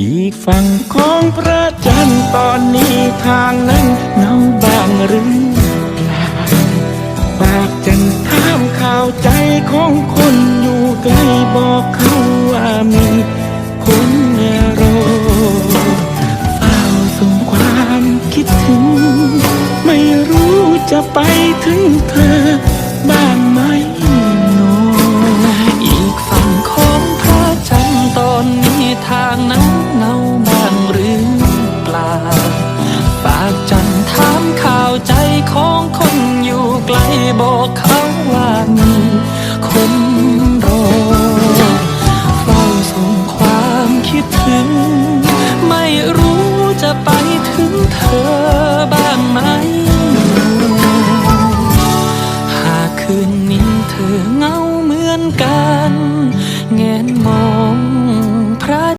อีกฝั่งของพระจันทร์ตอนนี้ทางนั้นเงาบางหรือเปล่าปากจันทร์ถามข่าวใจของคนอยู่ไกลบอกเขาว่ามีคนรอเฝ้าส่งความคิดถึง ไม่รู้จะไปถึงเธอบ้างไหมโนอีกฝั่งของพระจันทร์ตอนนี้ทางนั้น ของคนอยู่ไกลบอกเขาว่ามีคนรอเฝ้าส่งความคิดถึง ไม่รู้จะไปถึงเธอบ้างไหม หากคืนนี้เธอเงาเหมือนกัน แงนมองพระ